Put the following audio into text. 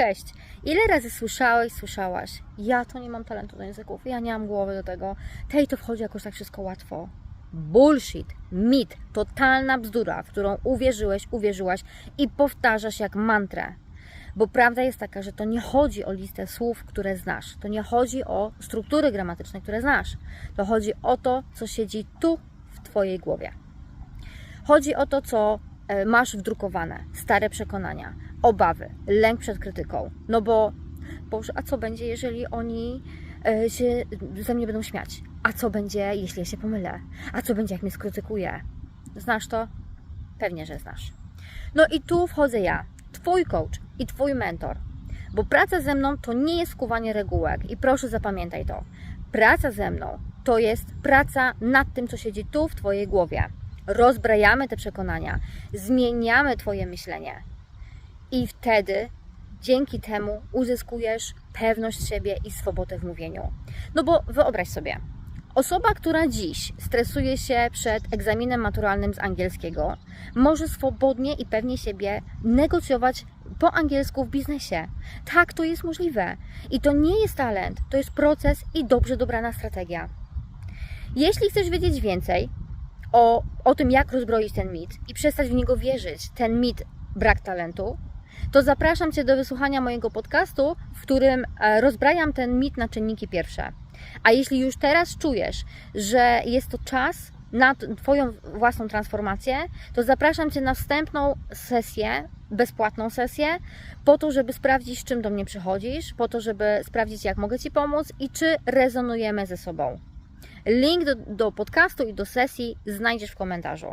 Cześć. Ile razy słyszałeś, słyszałaś? Ja to nie mam talentu do języków, ja nie mam głowy do tego. Tej to wchodzi jakoś tak wszystko łatwo. Bullshit, mit, totalna bzdura, w którą uwierzyłeś, uwierzyłaś i powtarzasz jak mantrę. Bo prawda jest taka, że to nie chodzi o listę słów, które znasz. To nie chodzi o struktury gramatyczne, które znasz. To chodzi o to, co siedzi tu w Twojej głowie. Chodzi o to, co e, masz wdrukowane, stare przekonania, obawy, lęk przed krytyką. No bo, Boże, a co będzie, jeżeli oni e, się ze mnie będą śmiać? A co będzie, jeśli ja się pomylę? A co będzie, jak mnie skrytykuje? Znasz to? Pewnie, że znasz. No i tu wchodzę ja, Twój coach i Twój mentor. Bo praca ze mną to nie jest kuwanie regułek i proszę zapamiętaj to. Praca ze mną to jest praca nad tym, co siedzi tu w Twojej głowie. Rozbrajamy te przekonania, zmieniamy Twoje myślenie i wtedy dzięki temu uzyskujesz pewność siebie i swobodę w mówieniu. No bo wyobraź sobie, Osoba, która dziś stresuje się przed egzaminem maturalnym z angielskiego, może swobodnie i pewnie siebie negocjować po angielsku w biznesie. Tak, to jest możliwe. I to nie jest talent, to jest proces i dobrze dobrana strategia. Jeśli chcesz wiedzieć więcej o, o tym, jak rozbroić ten mit i przestać w niego wierzyć, ten mit brak talentu, to zapraszam Cię do wysłuchania mojego podcastu, w którym e, rozbrajam ten mit na czynniki pierwsze. A jeśli już teraz czujesz, że jest to czas na Twoją własną transformację, to zapraszam Cię na wstępną sesję, bezpłatną sesję, po to, żeby sprawdzić, czym do mnie przychodzisz, po to, żeby sprawdzić, jak mogę Ci pomóc i czy rezonujemy ze sobą. Link do, do podcastu i do sesji znajdziesz w komentarzu.